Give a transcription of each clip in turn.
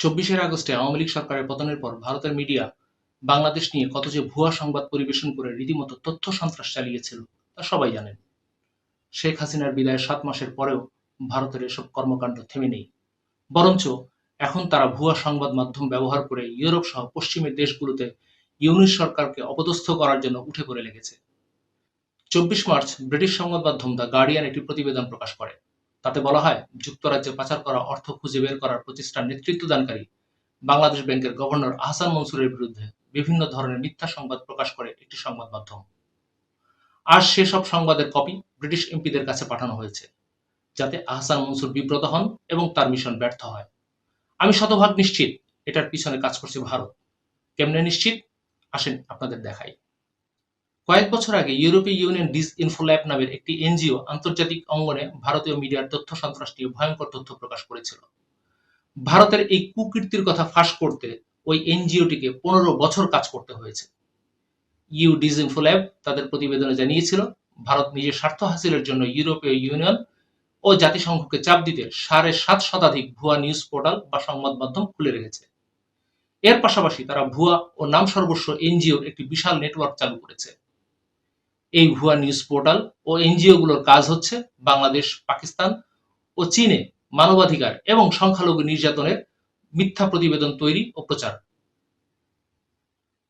চব্বিশের আগস্টে আওয়ামী লীগ সরকারের পতনের পর ভারতের মিডিয়া বাংলাদেশ নিয়ে কত যে ভুয়া সংবাদ পরিবেশন করে রীতিমতো তথ্য সন্ত্রাস চালিয়েছিল, তা সবাই জানেন। শেখ হাসিনার বিদায়ের সাত মাসের পরেও ভারতের এসব কর্মকাণ্ড থেমে নেই। বরঞ্চ এখন তারা ভুয়া সংবাদ মাধ্যম ব্যবহার করে ইউরোপ সহ পশ্চিমের দেশগুলোতে ইউনিশ সরকারকে অপদস্থ করার জন্য উঠে পড়ে লেগেছে। চব্বিশ মার্চ ব্রিটিশ সংবাদ মাধ্যম দ্য গার্ডিয়ান একটি প্রতিবেদন প্রকাশ করে। তাতে বলা হয়, যুক্তরাজ্যে পাচার করা অর্থ খুঁজে বের করার প্রচেষ্টার নেতৃত্বদানকারী বাংলাদেশ ব্যাংকের গভর্নর আহসান মনসুরের বিরুদ্ধে বিভিন্ন ধরনের মিথ্যা সংবাদ প্রকাশ করে একটি সংবাদ মাধ্যম। আর সেসব সংবাদের কপি ব্রিটিশ এমপিদের কাছে পাঠানো হয়েছে, যাতে আহসান মনসুর বিব্রত হন এবং তার মিশন ব্যর্থ হয়। আমি শতভাগ নিশ্চিত এটার পিছনে কাজ করছে ভারত। কেমনে নিশ্চিত? আসেন আপনাদের দেখাই। কয়েক বছর আগে ইউরোপীয় ইউনিয়ন ডিস ইনফোল্যাব নামের একটি এনজিও আন্তর্জাতিক অঙ্গনে ভারতীয় মিডিয়ার তথ্য সন্ত্রাস নিয়ে ভয়ঙ্কর তথ্য প্রকাশ করেছিল। ভারতের এই কুকীর্তির কথা ফাঁস করতে ওই এনজিওটিকে পনেরো বছর কাজ করতে হয়েছে। ইউ ডিস ইনফোল্যাব তাদের প্রতিবেদনে জানিয়েছিল, ভারত নিজের স্বার্থ হাসিলের জন্য ইউরোপীয় ইউনিয়ন ও জাতিসংঘকে চাপ দিতে সাড়ে সাত শতাধিক ভুয়া নিউজ পোর্টাল বা সংবাদ মাধ্যম খুলে রেখেছে। এর পাশাপাশি তারা ভুয়া ও নাম সর্বস্ব এনজিওর একটি বিশাল নেটওয়ার্ক চালু করেছে। এই ভুয়া নিউজ পোর্টাল ও এনজিও গুলোর কাজ হচ্ছে বাংলাদেশ, পাকিস্তান ও চীনে মানবাধিকার এবং সংখ্যালঘু নির্যাতনের মিথ্যা প্রতিবেদন তৈরি ও প্রচার।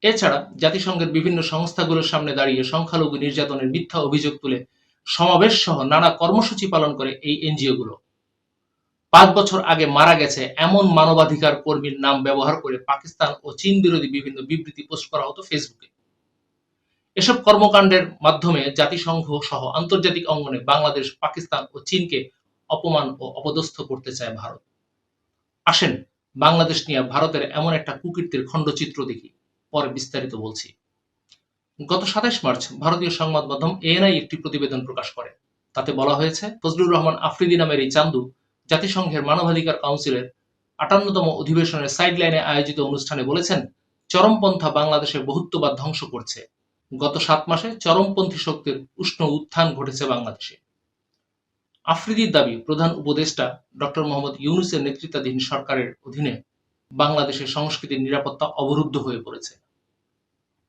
এছাড়া জাতিসংঘের বিভিন্ন সংস্থাগুলোর সামনে দাঁড়িয়ে সংখ্যালঘু নির্যাতনের মিথ্যা অভিযোগ তুলে সমাবেশ সহ নানা কর্মসূচি পালন করে এই এনজিও গুলো। পাঁচ বছর আগে মারা গেছে এমন মানবাধিকার কর্মীর নাম ব্যবহার করে পাকিস্তান ও চীন বিরোধী বিভিন্ন বিবৃতি পোস্ট করা হতো ফেসবুকে এসব কর্মকাণ্ডের মাধ্যমে জাতিসংঘ সহ আন্তর্জাতিক অঙ্গনে বাংলাদেশ, পাকিস্তান ও চীনকে অপমান ও অপদস্থ করতে চায় ভারত। আসেন, বাংলাদেশ নিয়ে ভারতের এমন একটা কুকীর্তির খণ্ডচিত্র দেখি, পরে বিস্তারিত বলছি। গত সাতাশ মার্চ ভারতীয় সংবাদ মাধ্যম এএনআই একটি প্রতিবেদন প্রকাশ করে। তাতে বলা হয়েছে, ফজলুর রহমান আফ্রিদি নামের এই চান্দু জাতিসংঘের মানবাধিকার কাউন্সিলের আটান্নতম অধিবেশনের সাইডলাইনে আয়োজিত অনুষ্ঠানে বলেছেন, চরমপন্থা বাংলাদেশের বহুত্ববাদ ধ্বংস করছে। গত সাত মাসে চরমপন্থী শক্তির উষ্ণ উত্থান ঘটেছে বাংলাদেশে। আফ্রিদির দাবি, প্রধান উপদেষ্টা ডক্টর মোহাম্মদ ইউনুসের নেতৃত্বাধীন সরকারের অধীনে বাংলাদেশের সংস্কৃতির নিরাপত্তা অবরুদ্ধ হয়ে পড়েছে।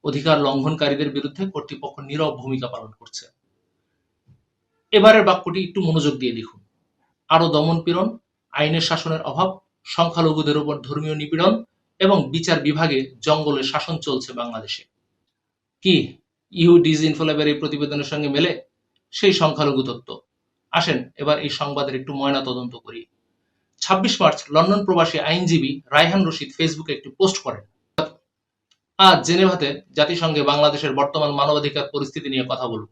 অধিকার লঙ্ঘনকারীদের বিরুদ্ধে কর্তৃপক্ষ নীরব ভূমিকা পালন করছে। এবারের বাক্যটি একটু মনোযোগ দিয়ে দেখুন আরও দমন পীড়ন, আইনের শাসনের অভাব, সংখ্যালঘুদের উপর ধর্মীয় নিপীড়ন এবং বিচার বিভাগে জঙ্গলের শাসন চলছে বাংলাদেশে। কি? ইউ ডিজ ইনফোল্যাবের এই প্রতিবেদনের সঙ্গে মেলে? সেই সংখ্যালঘু তত্ত্ব। আসেন, এবার এই সংবাদের একটু ময়না তদন্ত করি। ছাব্বিশ মার্চ, লন্ডন প্রবাসী আইনজীবী রায়হান রশিদ ফেসবুকে একটি পোস্ট করেন। আজ জেনেভাতে জাতিসংঘে বাংলাদেশের বর্তমান মানবাধিকার পরিস্থিতি নিয়ে কথা বলব।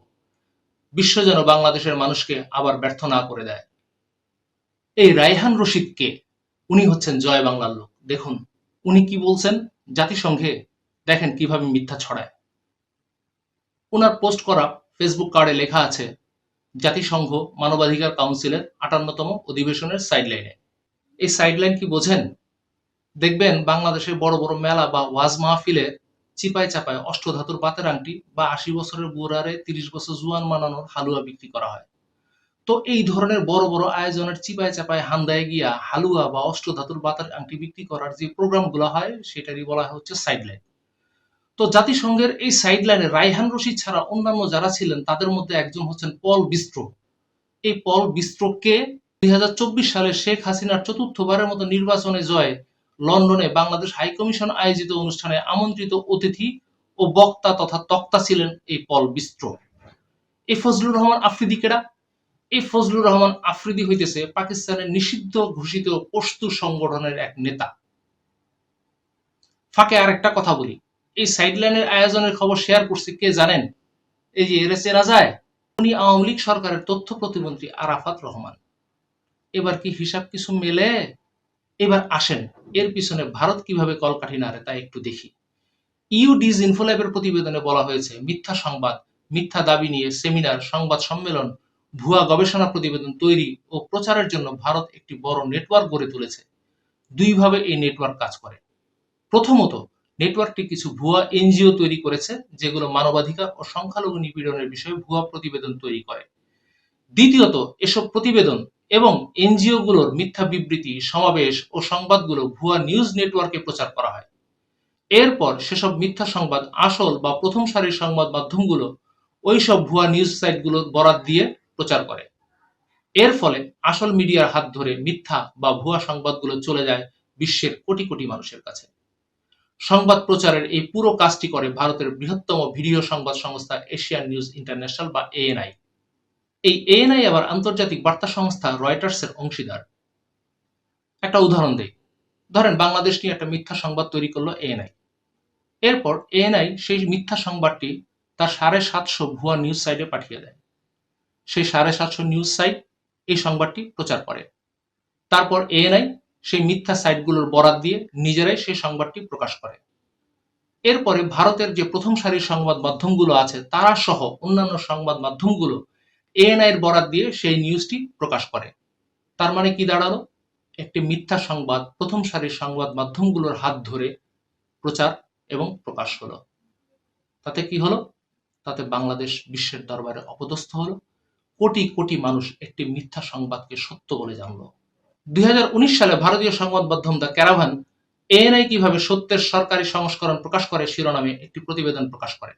বিশ্ব যেন বাংলাদেশের মানুষকে আবার ব্যর্থ না করে দেয়। এই রায়হান রশিদ কে উনি হচ্ছেন জয় বাংলার লোক। দেখুন, উনি কি বলছেন? জাতিসংঘে দেখেন কীভাবে মিথ্যা ছড়ায়। ওনার পোস্ট করা ফেসবুক কার্ডে লেখা আছে, জাতিসংঘ মানবাধিকার কাউন্সিলের আটান্নতম অধিবেশনের সাইডলাইনে এই সাইডলাইন কি বোঝেন? দেখবেন বাংলাদেশের বড় বড় মেলা বা ওয়াজ মাহফিলে চিপায় চাপায় অষ্টধাতুর পাতের আংটি বা আশি বছরের বুড়ারে তিরিশ বছর জুয়ান মানানোর হালুয়া বিক্রি করা হয়। তো এই ধরনের বড় বড় আয়োজনের চিপায় চাপায় হান্দায় গিয়া হালুয়া বা অষ্টধাতুর বাতের আংটি বিক্রি করার যে প্রোগ্রামগুলো হয়, সেটারই বলা হচ্ছে সাইডলাইন তো জাতিসংঘের এই সাইডলাইনে রাইহান রশিদ ছাড়া অন্যান্য যারা ছিলেন, তাদের মধ্যে একজন হচ্ছেন পল বিস্ট্রো। এই পল বিস্ট্রোকে দুই সালে শেখ হাসিনার চতুর্থবারের মতো নির্বাচনে জয় লন্ডনে বাংলাদেশ হাইকমিশন আয়োজিত অনুষ্ঠানে আমন্ত্রিত অতিথি ও বক্তা তথা তক্তা ছিলেন এই পল বিস্ট্রো। এই ফজলুর রহমান আফ্রিদি কেডা? এই ফজলুর রহমান আফ্রিদি হইতেছে পাকিস্তানের নিষিদ্ধ ঘোষিত পশতু সংগঠনের এক নেতা। ফাঁকে আরেকটা কথা বলি। এই সাইডলাইনের আয়োজনের খবর শেয়ার করছে, কে জানেন? এই যে এর চেনা যায় উনি আওয়ামী লীগ সরকারের তথ্য প্রতিমন্ত্রী আরাফাত রহমান। এবার কি হিসাব কিছু মেলে? এবার আসেন, এর পিছনে ভারত কীভাবে কলকাঠি নাড়ে তা একটু দেখি। ইউ ডিজ ইনফোল্যাবের প্রতিবেদনে বলা হয়েছে, মিথ্যা সংবাদ, মিথ্যা দাবি নিয়ে সেমিনার, সংবাদ সম্মেলন, ভুয়া গবেষণা প্রতিবেদন তৈরি ও প্রচারের জন্য ভারত একটি বড় নেটওয়ার্ক গড়ে তুলেছে। দুইভাবে এই নেটওয়ার্ক কাজ করে। প্রথমত নেটওয়ার্কটি কিছু ভুয়া এনজিও তৈরি করেছে, যেগুলো মানবাধিকার ও সংখ্যালঘু নিপীড়নের বিষয়ে ভুয়া প্রতিবেদন তৈরি করে। দ্বিতীয়ত, এসব প্রতিবেদন এবং এনজিওগুলোর মিথ্যা বিবৃতি, সমাবেশ ও সংবাদগুলো ভুয়া নিউজ নেটওয়ার্কে প্রচার করা হয়। এরপর সেসব মিথ্যা সংবাদ আসল বা প্রথম সারির সংবাদ মাধ্যমগুলো ওইসব ভুয়া নিউজ সাইটগুলো বরাত দিয়ে প্রচার করে। এর ফলে আসল মিডিয়ার হাত ধরে মিথ্যা বা ভুয়া সংবাদগুলো চলে যায় বিশ্বের কোটি কোটি মানুষের কাছে। সংবাদ প্রচারের এই পুরো কাজটি করে ভারতের বৃহত্তম ভিডিও সংবাদ সংস্থা এশিয়ান নিউজ ইন্টারন্যাশনাল বা এএনআই। এই এএনআই আবার আন্তর্জাতিক বার্তা সংস্থা রয়টার্সের অংশীদার। একটা উদাহরণ দেই। ধরেন বাংলাদেশ নিয়ে একটা মিথ্যা সংবাদ তৈরি করল এএনআই। এরপর এএনআই সেই মিথ্যা সংবাদটি তার সাড়ে সাতশো ভুয়া নিউজ সাইটে পাঠিয়ে দেয়। সেই সাড়ে সাতশো নিউজ সাইট এই সংবাদটি প্রচার করে। তারপর এএনআই সেই মিথ্যা সাইটগুলোর বরাত দিয়ে নিজেরাই সেই সংবাদটি প্রকাশ করে। এরপরে ভারতের যে প্রথম সারির সংবাদ মাধ্যমগুলো আছে, তারা সহ অন্যান্য সংবাদ মাধ্যমগুলো এএনআই এর বরাত দিয়ে সেই নিউজটি প্রকাশ করে। তার মানে কি দাঁড়াল? একটি মিথ্যা সংবাদ প্রথম সারির সংবাদ মাধ্যমগুলোর হাত ধরে প্রচার এবং প্রকাশ হলো। তাতে কি হলো? তাতে বাংলাদেশ বিশ্বের দরবারে অপদস্থ হলো। কোটি কোটি মানুষ একটি মিথ্যা সংবাদকে সত্য বলে জানলো। দুই হাজার উনিশ সালে ভারতীয় সংবাদ মাধ্যম দ্য ক্যারাভান এএনআই কীভাবে সত্যের সরকারি সংস্করণ প্রকাশ করে শিরোনামে একটি প্রতিবেদন প্রকাশ করে।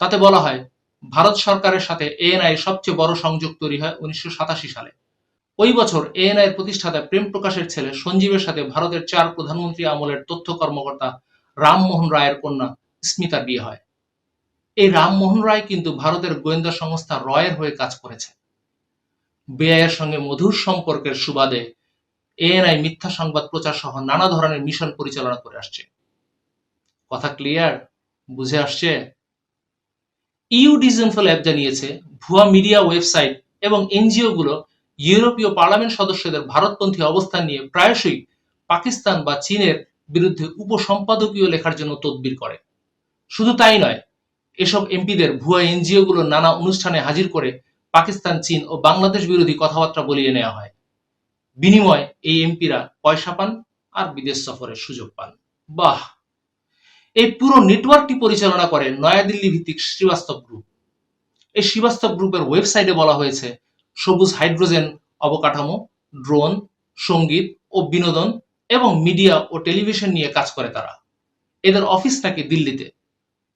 তাতে বলা হয়, ভারত সরকারের সাথে এএনআই সবচেয়ে বড় সংযোগ তৈরি হয় উনিশশো সালে। ওই বছর এএনআই এর প্রতিষ্ঠাতা প্রেম প্রকাশের ছেলে সঞ্জীবের সাথে ভারতের চার প্রধানমন্ত্রী আমলের তথ্য কর্মকর্তা রামমোহন রায়ের কন্যা স্মিতার বিয়ে হয়। এই রামমোহন রায় কিন্তু ভারতের গোয়েন্দা সংস্থা রয়ের হয়ে কাজ করেছে। বেআইয়ের সঙ্গে মধুর সম্পর্কের সুবাদে এএনআই মিথ্যা সংবাদ প্রচার সহ নানা ধরনের মিশন পরিচালনা করে আসছে। কথা ক্লিয়ার? বুঝে আসছে? ইউ ডিজেনফল অ্যাপ জানিয়েছে, ভুয়া মিডিয়া ওয়েবসাইট এবং এনজিও গুলো ইউরোপীয় পার্লামেন্ট সদস্যদের ভারতপন্থী অবস্থান নিয়ে প্রায়শই পাকিস্তান বা চীনের বিরুদ্ধে উপসম্পাদকীয় লেখার জন্য তদবির করে। শুধু তাই নয়, এসব এমপিদের ভুয়া এনজিও গুলো নানা অনুষ্ঠানে হাজির করে পাকিস্তান, চীন ও বাংলাদেশ বিরোধী কথাবার্তা বলিয়ে নেওয়া হয়। বিনিময়ে এই এমপিরা পয়সা পান আর বিদেশ সফরের সুযোগ পান। বাহ! এই পুরো নেটওয়ার্কটি পরিচালনা করে নয়াদিল্লি ভিত্তিক শ্রীবাস্তব গ্রুপ। এই শ্রীবাস্তব গ্রুপের ওয়েবসাইটে বলা হয়েছে, সবুজ হাইড্রোজেন অবকাঠামো, ড্রোন, সংগীত ও বিনোদন এবং মিডিয়া ও টেলিভিশন নিয়ে কাজ করে তারা। এদের অফিস নাকি দিল্লিতে।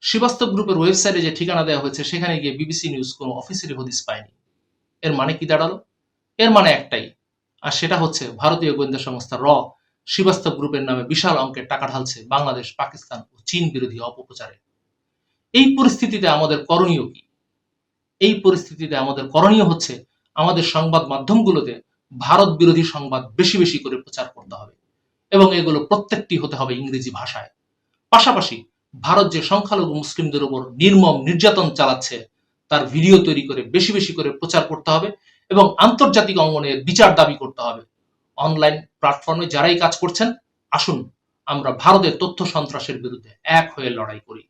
শ্রীবাস্তব গ্রুপের ওয়েবসাইটে যে ঠিকানা দেওয়া হয়েছে, সেখানে গিয়ে বিবিসি নিউজ কোনো অফিসেরই হদিস পায়নি। এর মানে কি দাঁড়াল? এর মানে একটাই আর সেটা হচ্ছে ভারতীয় গোয়েন্দা সংস্থা র, শ্রীবাস্তব গ্রুপের নামে বিশাল অঙ্কের টাকা ঢালছে বাংলাদেশ, পাকিস্তান ও চীন বিরোধী অপপ্রচারে। এই পরিস্থিতিতে আমাদের করণীয় কি? এই পরিস্থিতিতে আমাদের করণীয় হচ্ছে আমাদের সংবাদ মাধ্যমগুলোতে ভারত বিরোধী সংবাদ বেশি বেশি করে প্রচার করতে হবে এবং এগুলো প্রত্যেকটি হতে হবে ইংরেজি ভাষায়। পাশাপাশি ভারত যে সংখ্যালঘু মুসলিমদের উপর নির্মম নির্যাতন চালাচ্ছে, তার ভিডিও তৈরি করে বেশি বেশি করে প্রচার করতে হবে এবং আন্তর্জাতিক অঙ্গনে বিচার দাবি করতে হবে। অনলাইন প্ল্যাটফর্মে যারাই কাজ করছেন, আসুন, আমরা ভারতের তথ্য সন্ত্রাসের বিরুদ্ধে এক হয়ে লড়াই করি।